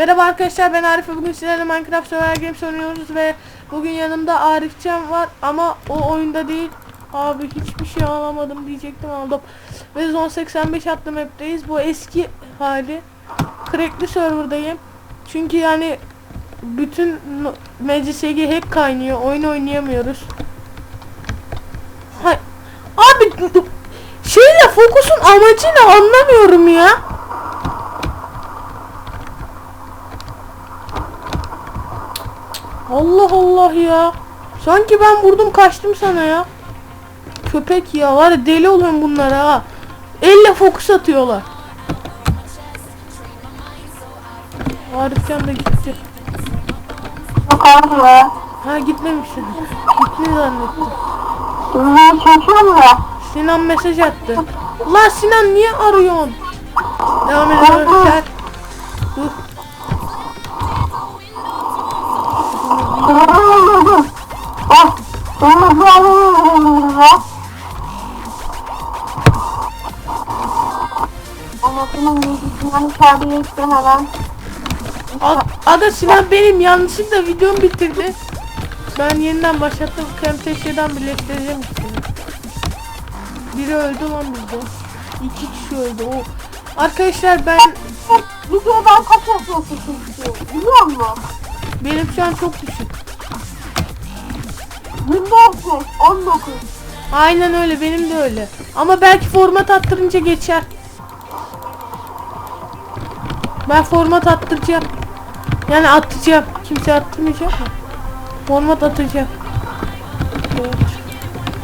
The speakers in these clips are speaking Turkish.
Merhaba arkadaşlar ben Arif bugün sizlerle Minecraft Survival Games oynuyoruz ve bugün yanımda Arifcan var ama o oyunda değil. Abi hiçbir şey alamadım diyecektim aldım. Ve Zone 85 attım hepteyiz. Bu eski hali. Crackli serverdayım. Çünkü yani bütün MCSG hep kaynıyor. Oyun oynayamıyoruz. Hay Abi şeyle fokusun amacı ne anlamıyorum ya. Allah ya. Sanki ben vurdum kaçtım sana ya. Köpek ya var ya deli oluyorum bunlara ha. Elle fokus atıyorlar. Arifcan da gitti. Abi ya. Ha gitmemişsin. Gitti zannettim. Ünlüğü çekiyorum ya. Sinan mesaj attı. La Sinan niye arıyorsun? Devam edelim. Ya. Anasının bilgisini içeriye içtim hemen. Ada Sinan benim yanlışlıkla videomu bitirdi. Ben yeniden başlattım. Camtasia'dan birleştireceğim işte. Biri öldü lan bizde. İki kişi öldü. O. Arkadaşlar ben Videodan kaç yapıyorsun? Biliyor musun? benim şu an çok düşük. 24 19. Aynen öyle benim de öyle. Ama belki format attırınca geçer. Ben format attıracağım. Yani atacağım. Kimse attırmayacak mı? Format atacağım. Evet.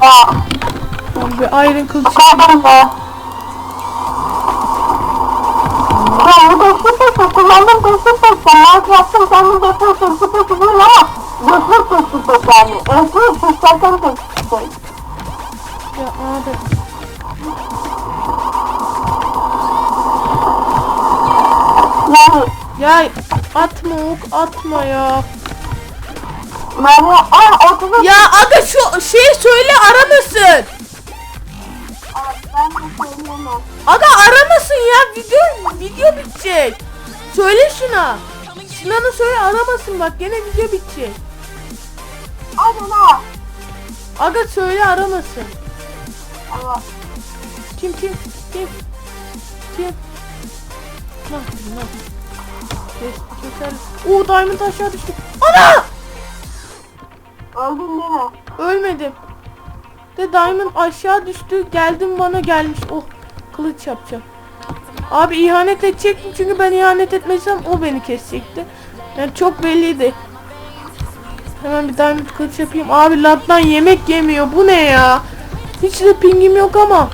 Aa. Tamam, bir Iron kılıç. Kullandım da süper sen Minecraft'ın kendin de süper süper süper ama süper süper yani. Eski süperden de süper. Ya abi. Ya atma ok atma ya. yani aa otuz Ya aga şu şeyi söyle aramasın. Aga aramasın ya video video bitecek. Söyle şuna. Sinan'a söyle aramasın bak gene video bitecek. Aga söyle aramasın. Allah. Kim kim kim kim? Nah nah. Kes, keser. Oo diamond aşağı düştü. Ana! Öldün değil mi? Ölmedim. De diamond aşağı düştü. Geldim bana gelmiş. Oh kılıç yapacağım. Abi ihanet edecektim çünkü ben ihanet etmesem o beni kesecekti. Yani çok belliydi. Hemen bir diamond kılıç yapayım. Abi lattan yemek yemiyor. Bu ne ya? Hiç de pingim yok ama.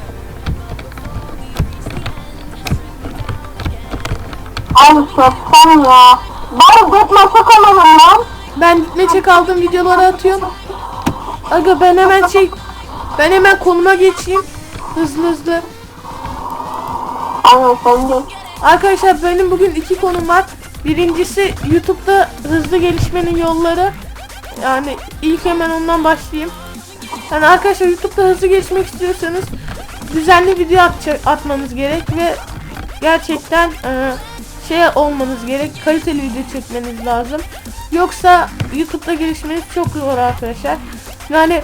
Ay sen ya. Ben deathmatch'a kalmadım lan. Ben ne çek aldığım videoları atıyorum. Aga ben hemen şey ben hemen konuma geçeyim. Hızlı hızlı. Aynen sen de. Arkadaşlar benim bugün iki konum var. Birincisi YouTube'da hızlı gelişmenin yolları. Yani ilk hemen ondan başlayayım. Yani arkadaşlar YouTube'da hızlı gelişmek istiyorsanız düzenli video atça- atmanız gerek ve gerçekten e, şey olmanız gerek. Kaliteli video çekmeniz lazım. Yoksa YouTube'da gelişmeniz çok zor arkadaşlar. Yani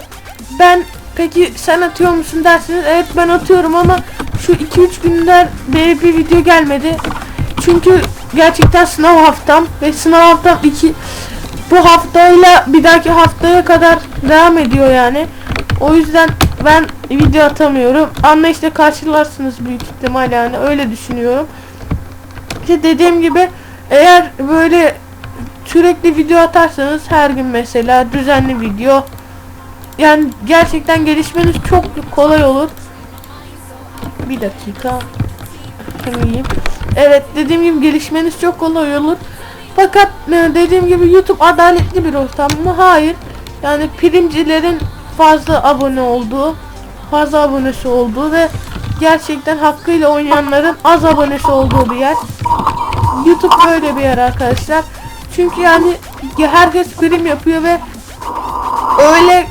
ben peki sen atıyor musun dersiniz. Evet ben atıyorum ama şu 2-3 günden beri bir video gelmedi. Çünkü gerçekten sınav haftam ve sınav haftam 2 bu haftayla bir dahaki haftaya kadar devam ediyor yani. O yüzden ben video atamıyorum. Anlayışla karşılarsınız büyük ihtimal yani öyle düşünüyorum. İşte dediğim gibi eğer böyle sürekli video atarsanız her gün mesela düzenli video yani gerçekten gelişmeniz çok kolay olur. Bir dakika. Şunu Evet dediğim gibi gelişmeniz çok kolay olur. Fakat e, dediğim gibi YouTube adaletli bir ortam mı? Hayır. Yani primcilerin fazla abone olduğu, fazla abonesi olduğu ve gerçekten hakkıyla oynayanların az abonesi olduğu bir yer. YouTube böyle bir yer arkadaşlar. Çünkü yani herkes prim yapıyor ve öyle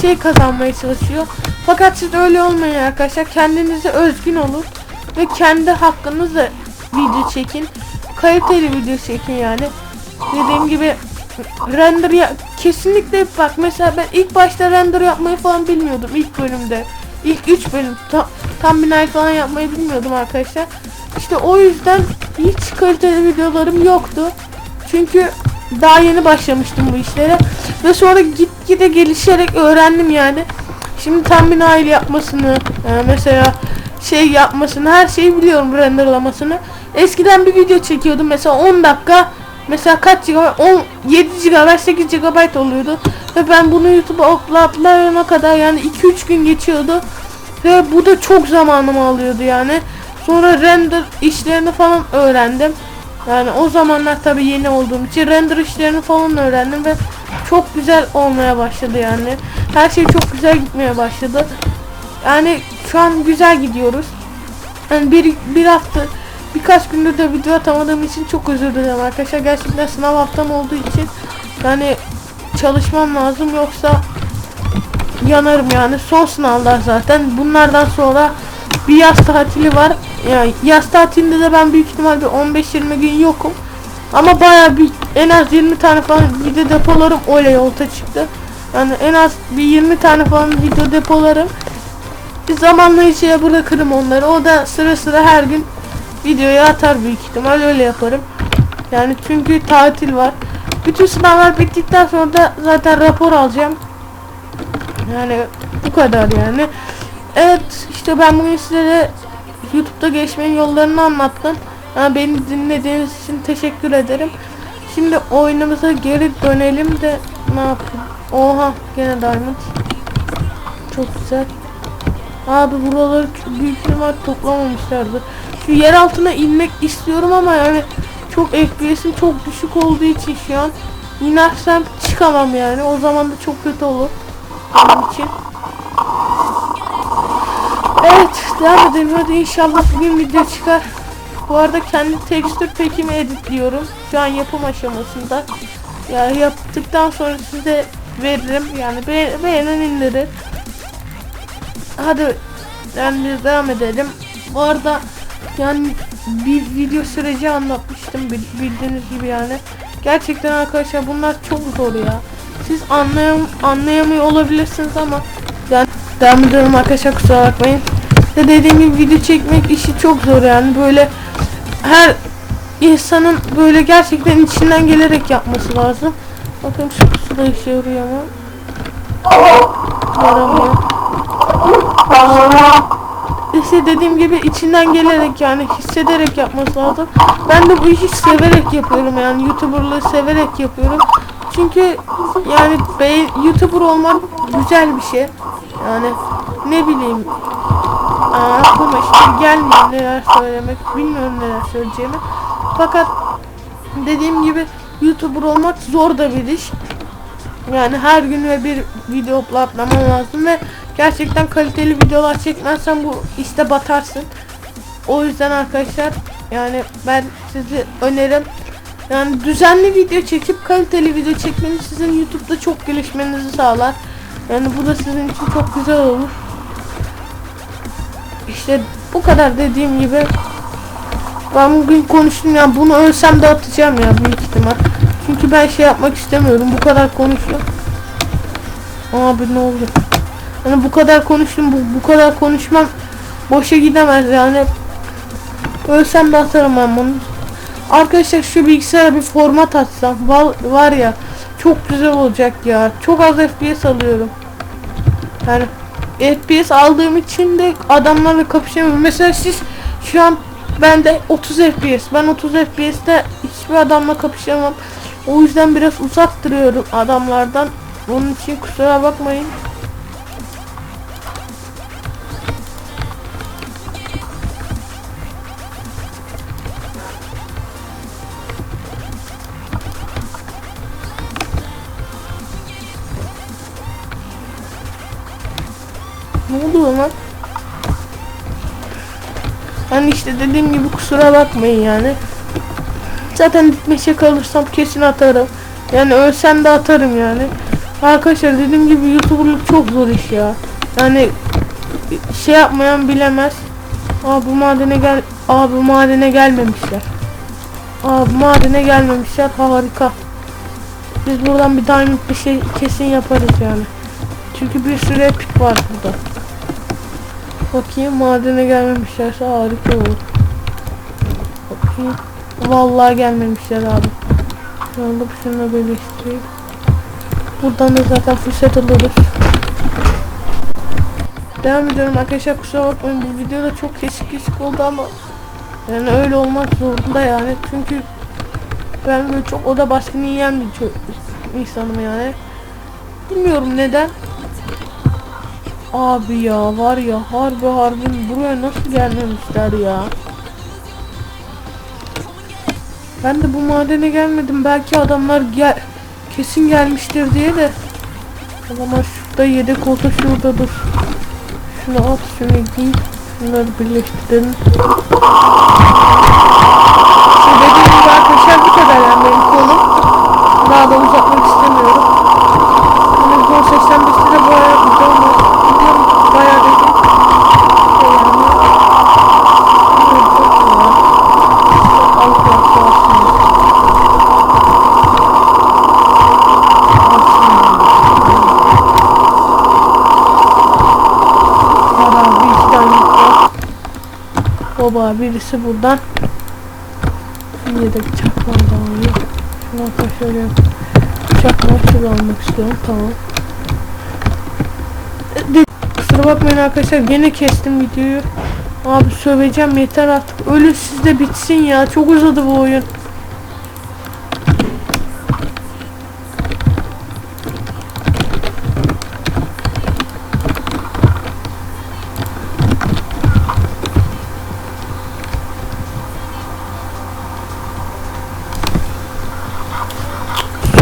şey kazanmaya çalışıyor. Fakat siz öyle olmayın arkadaşlar. Kendinize özgün olun ve kendi hakkınızla video çekin. kaliteli video çekin yani. Dediğim gibi render kesinlikle bak mesela ben ilk başta render yapmayı falan bilmiyordum ilk bölümde. İlk 3 bölüm tam, tam binayı falan yapmayı bilmiyordum arkadaşlar. İşte o yüzden hiç kaliteli videolarım yoktu. Çünkü daha yeni başlamıştım bu işlere. Ve sonra gitgide gelişerek öğrendim yani. Şimdi tam binayı yapmasını e, mesela şey yapmasını her şeyi biliyorum renderlamasını. Eskiden bir video çekiyordum mesela 10 dakika mesela kaç GB 10 7 GB 8 GB oluyordu ve ben bunu YouTube'a uploadlayana kadar yani 2-3 gün geçiyordu ve bu da çok zamanımı alıyordu yani. Sonra render işlerini falan öğrendim. Yani o zamanlar tabii yeni olduğum için render işlerini falan öğrendim ve çok güzel olmaya başladı yani. Her şey çok güzel gitmeye başladı. Yani şu an güzel gidiyoruz. Yani bir, bir hafta birkaç gündür de video atamadığım için çok özür dilerim arkadaşlar. Gerçekten sınav haftam olduğu için yani çalışmam lazım yoksa yanarım yani. Son sınavlar zaten. Bunlardan sonra bir yaz tatili var. Yani yaz tatilinde de ben büyük ihtimal bir 15-20 gün yokum. Ama baya bir en az 20 tane falan video depolarım öyle yolta çıktı. Yani en az bir 20 tane falan video depolarım. Bir zamanla içine bırakırım onları. O da sıra sıra her gün videoya atar büyük ihtimal öyle yaparım. Yani çünkü tatil var. Bütün sınavlar bittikten sonra da zaten rapor alacağım. Yani bu kadar yani. Evet işte ben bugün sizlere YouTube'da geçmenin yollarını anlattım. Yani beni dinlediğiniz için teşekkür ederim. Şimdi oyunumuza geri dönelim de ne yapayım? Oha gene diamond. Çok güzel. Abi buraları büyük ihtimal toplamamışlardır. Şu yer altına inmek istiyorum ama yani çok FPS'im çok düşük olduğu için şu an inersem çıkamam yani. O zaman da çok kötü olur. Benim için. Evet devam edelim hadi inşallah bugün video çıkar. Bu arada kendi tekstür pekimi editliyorum. Şu an yapım aşamasında. Ya yaptıktan sonra size veririm. Yani be beğenen indirir. Hadi yani devam edelim. Bu arada yani bir video süreci anlatmıştım bil- bildiğiniz gibi yani. Gerçekten arkadaşlar bunlar çok zor ya. Siz anlayam anlayamıyor olabilirsiniz ama yani devam ediyorum arkadaşlar kusura bakmayın. İşte dediğim gibi video çekmek işi çok zor yani böyle her insanın böyle gerçekten içinden gelerek yapması lazım. Bakın şu pusu da işe yarıyor mu? Yaramıyor. İşte dediğim gibi içinden gelerek yani hissederek yapması lazım. Ben de bu işi severek yapıyorum yani YouTuber'lığı severek yapıyorum. Çünkü yani be, YouTuber olmak güzel bir şey. Yani ne bileyim Aa, aklıma işte gelmiyor neler söylemek bilmiyorum neler söyleyeceğimi. Fakat dediğim gibi YouTuber olmak zor da bir iş. Yani her gün ve bir video uploadlaman lazım ve gerçekten kaliteli videolar çekmezsen bu işte batarsın. O yüzden arkadaşlar yani ben sizi önerim yani düzenli video çekip kaliteli video çekmeniz sizin YouTube'da çok gelişmenizi sağlar. Yani bu da sizin için çok güzel olur. İşte bu kadar dediğim gibi ben bugün konuştum ya bunu ölsem de atacağım ya büyük ihtimal. Çünkü ben şey yapmak istemiyorum bu kadar konuşuyorum. Abi ne oldu? Yani bu kadar konuştum bu, bu kadar konuşmam boşa gidemez yani. Ölsem de atarım ben bunu. Arkadaşlar şu bilgisayara bir format atsam var, var ya çok güzel olacak ya. Çok az FPS alıyorum. Yani FPS aldığım için de adamlarla kapışamıyorum. Mesela siz şu an bende 30 FPS. Ben 30 FPS'te hiçbir adamla kapışamam. O yüzden biraz uzak duruyorum adamlardan. Onun için kusura bakmayın. İşte dediğim gibi kusura bakmayın yani. Zaten ditmeşe kalırsam kesin atarım. Yani ölsem de atarım yani. Arkadaşlar dediğim gibi youtuberlık çok zor iş ya. Yani şey yapmayan bilemez. Aa bu madene gel Aa bu madene gelmemişler. Abi madene gelmemişler harika. Biz buradan bir diamond bir şey kesin yaparız yani. Çünkü bir sürü epik var burada. Bakayım madene gelmemişlerse harika olur. Bakayım. Vallahi gelmemişler abi. Şu anda şununla birleştireyim. Buradan da zaten fırsat alırız. Devam ediyorum arkadaşlar kusura bakmayın bu videoda çok kesik kesik oldu ama yani öyle olmak zorunda yani çünkü ben böyle çok oda baskını yiyen bir insanım yani. Bilmiyorum neden. Abi ya var ya harbi harbi buraya nasıl gelmemişler ya. Ben de bu madene gelmedim belki adamlar gel kesin gelmiştir diye de. Adamlar şurada yedek olsa şurada dur. Şunu at şunu giy. Şunları birleştirelim. İşte dediğim gibi arkadaşlar bu kadar yani benim konum. Daha da uzatmak istemiyorum. Hani Zor 85'te de bayağı güzel olmaz. Biliyorum bayağı dedim. Şey yani. Bilmiyorum, çok iyi ya. Çok alt yaptı aslında. Var abi iki tane var. Baba birisi buradan. Yedek çakma da. Şunu hatta şöyle. Çakma şöyle almak istiyorum. Tamam. E, de- Kusura bakmayın arkadaşlar gene kestim videoyu. Abi söveceğim yeter artık. Ölün sizde bitsin ya. Çok uzadı bu oyun.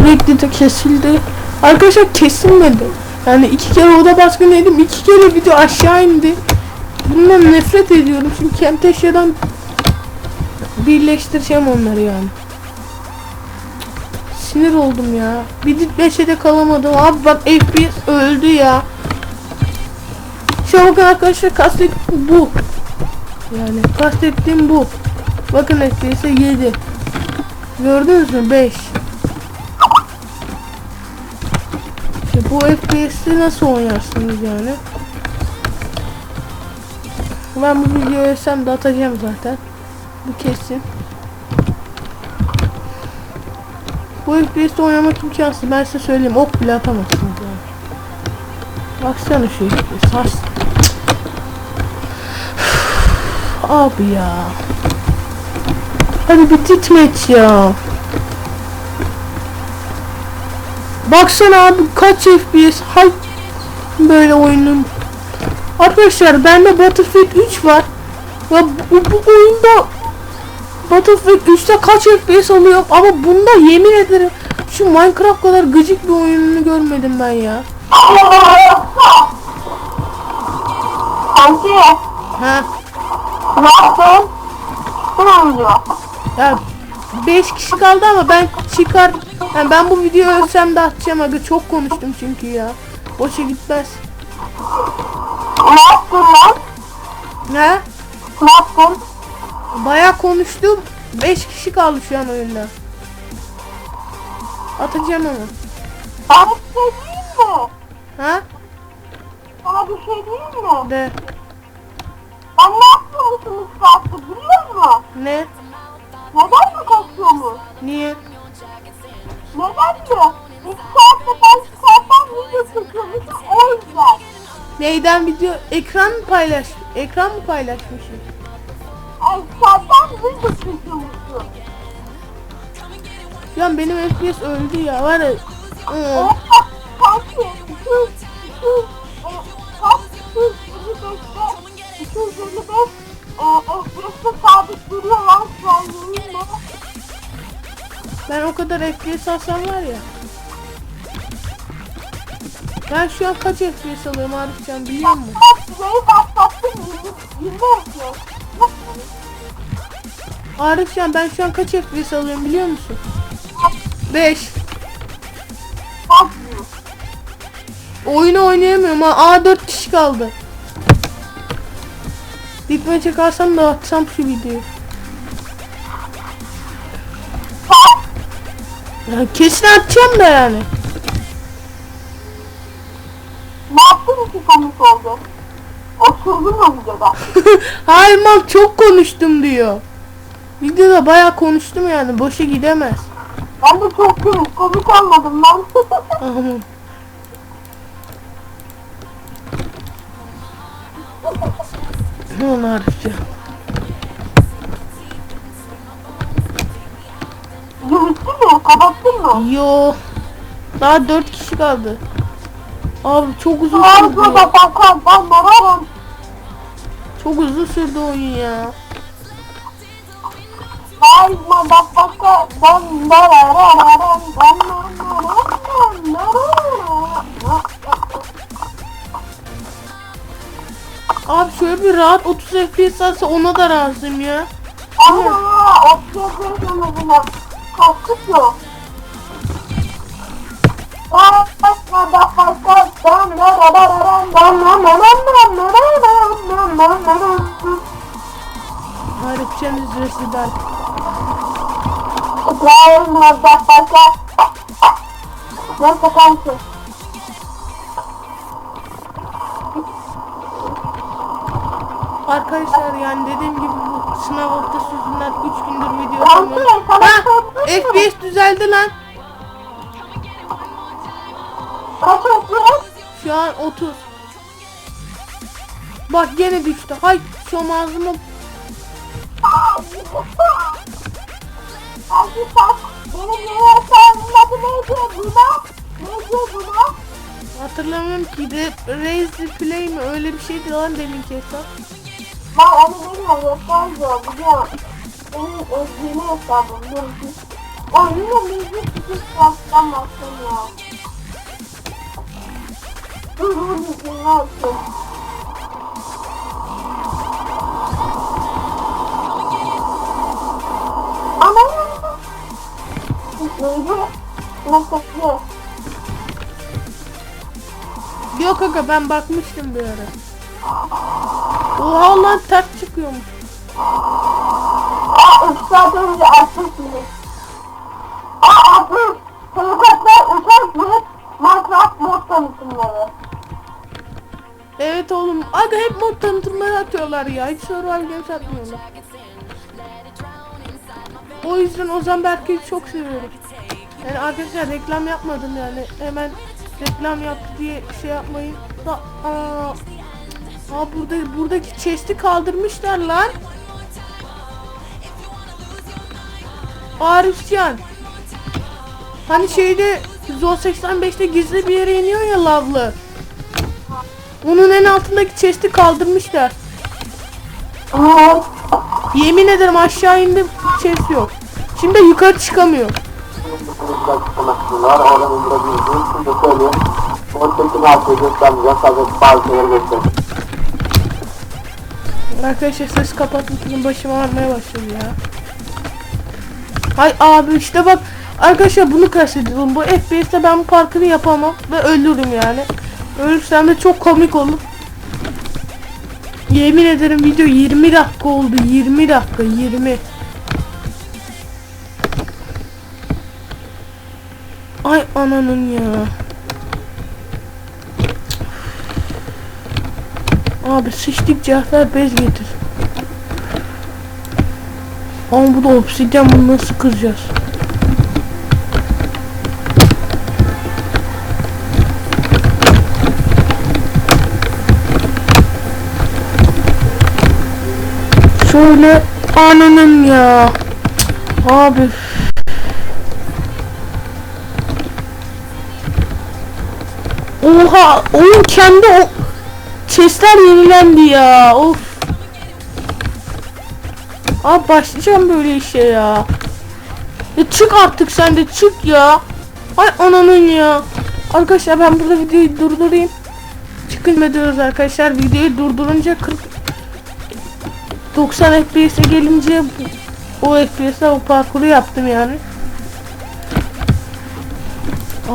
Sürekli de kesildi. Arkadaşlar kesilmedi. Yani iki kere oda baskını yedim. iki kere video aşağı indi. Bundan nefret ediyorum. Çünkü Camtasia'dan birleştireceğim onları yani. Sinir oldum ya. Bir dit beşe de kalamadım. Abi bak FPS öldü ya. Şu bakın arkadaşlar kastettiğim bu. Yani kastettiğim bu. Bakın FPS'e 7. Gördünüz mü? 5. bu FPS'te nasıl oynarsınız yani? Ben bu videoyu ölsem de atacağım zaten. Bu kesin. Bu FPS'te oynamak imkansız. Ben size söyleyeyim. Ok bile atamazsınız yani. Baksana şu FPS. Has. Abi ya. Hadi bir titmeç ya. Baksana abi kaç FPS. Hay böyle oyunun. Arkadaşlar bende Battlefield 3 var. Ya bu, bu oyunda Battlefield 3'te kaç FPS alıyor ama bunda yemin ederim şu Minecraft kadar gıcık bir oyununu görmedim ben ya. Kanki, Ha ne yaptın? Kim oynuyor? ya 5 kişi kaldı ama ben çıkar yani ben bu videoyu ölsem de atacağım aga çok konuştum çünkü ya. Boşa gitmez. Ne yaptın lan? Ne? Ne yaptın? Bayağı konuştum. 5 kişi kaldı şu an oyunda. Atacağım ama. Sana bir şey diyeyim mi? Ha? Sana bir şey diyeyim mi? De. Ben ne yapıyormuşum üç saatte biliyor musun? Ne? Neden mi kaçıyormuş? Niye? Saatte ben çıkarsam video çekiyormuşum o yüzden. Neyden video? Ekran mı paylaş? Ekran mı paylaşmışım? Ay saatten video çekiyormuşum. Ya benim FPS öldü ya. Var ya. Iı. Orada kanki 200, 200, e, kaç 255'te 255 e, FPS'te sabit duruyor lan şu an. Ben o kadar FPS alsam var ya. Ben şu an kaç FPS alıyorum Arifcan biliyor musun? Ben süreyi başlattım 20, 20 FPS. Nasıl? Arifcan ben şu an kaç FPS alıyorum biliyor musun? 5. Bakmıyor. Oyunu oynayamıyorum ha. Aa 4 kişi kaldı. Dikme çakarsam da atsam şu videoyu. Ya kesin atacağım da yani. Ne yaptın ki komik oldu? Oturdun mu videoda? Hayır mal çok konuştum diyor. Videoda bayağı konuştum yani boşa gidemez. Ben de çok komik, komik olmadım lan. Aman. Onu arayacağım. Yürüttün mü? Kapattın mı? Yo. Daha dört kişi kaldı. Abi çok uzun sürdü. Çok uzun sürdü oyun ya. Abi şöyle bir rahat 30 FPS alsa ona da razıyım ya. Ama oturdun mu buna? Kalktık yok. Bak baka ben residal. Ağzına bak. Neyse kanki. Arkadaşlar yani dediğim gibi bu sınav haftası yüzünden 3 gündür video Kanki yapamıyorum. sana Ha, sordum. FPS düzeldi lan. Şu an 30. Bak gene düştü. Hay şom ağzıma hatırlamıyorum ki de Raise Play mi öyle bir şeydi lan deminki hesap. Ben onu bilmiyorum. Hesabı biliyorum. Benim yeni hesabım. Benimki. O yine müzik küçük yaptan baktım Ana! Neydi? Nasıl? Yok aga ben bakmıştım bir ara. Oha lan ters çıkıyormuş. Aa, önce açtım şimdi. Aa, açtım. Helikopter, uçak, jet, Minecraft mod tanıtımları. Evet oğlum. Aga hep mod tanıtımları atıyorlar ya. Hiç survival games atmıyorlar. O yüzden Ozan Berk'i çok seviyorum. Yani arkadaşlar reklam yapmadım yani. Hemen reklam yaptı diye şey yapmayın. Da aa, aa burada buradaki chest'i kaldırmışlar lan. Arifcan. Hani şeyde Zon 85'te gizli bir yere iniyor ya lavlı. Onun en altındaki chest'i kaldırmışlar. Evet. Yemin ederim aşağı indim chest yok. Şimdi yukarı çıkamıyor. var. Oradan indirebilirsiniz. Şimdi söyleyeyim. Moddaki her şeyi göstermeyeceğim. Sadece bazı şeyleri göstereyim. Arkadaşlar ses kapatmışım başım ağrımaya başladı ya. Hay abi işte bak arkadaşlar bunu kastediyorum. Bu FPS'te ben bu parkuru yapamam ve ölürüm yani. Ölürsem de çok komik olur. Yemin ederim video 20 dakika oldu. 20 dakika 20. Ay ananın ya. Abi sıçtık Cafer bez getir. Ama bu da obsidyen bunu nasıl kıracağız? Şöyle ananın ya. Abi. Oha, onun kendi o chestler yenilendi ya. Of. Abi başlayacağım böyle işe ya. Ya çık artık sen de çık ya. Ay ananın ya. Arkadaşlar ben burada videoyu durdurayım. Çıkın arkadaşlar. Videoyu durdurunca 40 90 FPS'e gelince o FPS'e o parkuru yaptım yani.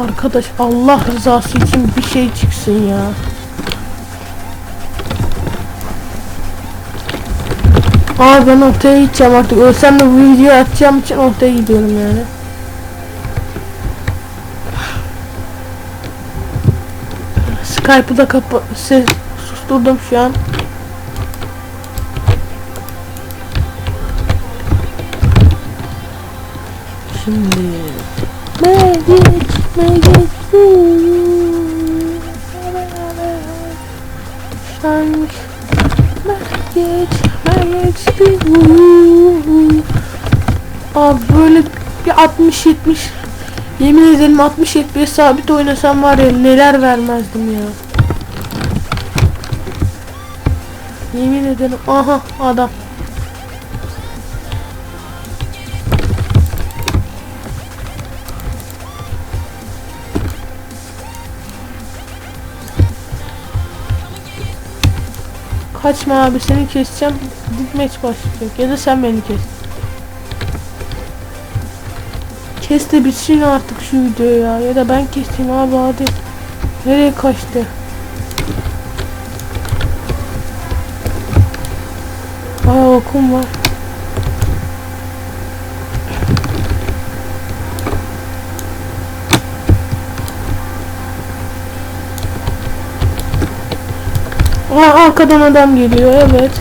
Arkadaş Allah rızası için bir şey çıksın ya. Abi ben ortaya gideceğim artık. Ölsem de bu videoyu atacağım için ortaya gidiyorum yani. Skype'ı da kapa... Ses susturdum şu an. Şimdi Magic Magic Sanki Magic Magic Abi böyle bir 60 70 Yemin ederim 60 FPS sabit oynasam var ya neler vermezdim ya. Yemin ederim aha adam. Kaçma abi seni keseceğim. Ditmeç başlayacak ya da sen beni kes. Kes de bitsin artık şu videoyu ya. Ya da ben keseyim abi hadi. Nereye kaçtı? Bayağı okum var. Aa, arkadan adam geliyor evet.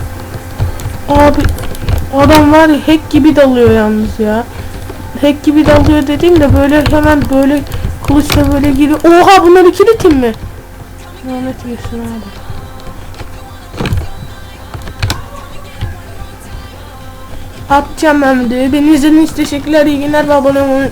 Abi adam var ya hack gibi dalıyor yalnız ya. Hack gibi dalıyor dediğimde böyle hemen böyle kılıçla böyle giriyor. Oha bunlar ikili tim mi? Lanet yesin abi. Atacağım ben videoyu. Beni izlediğiniz için teşekkürler. İyi günler ve abone olmayı.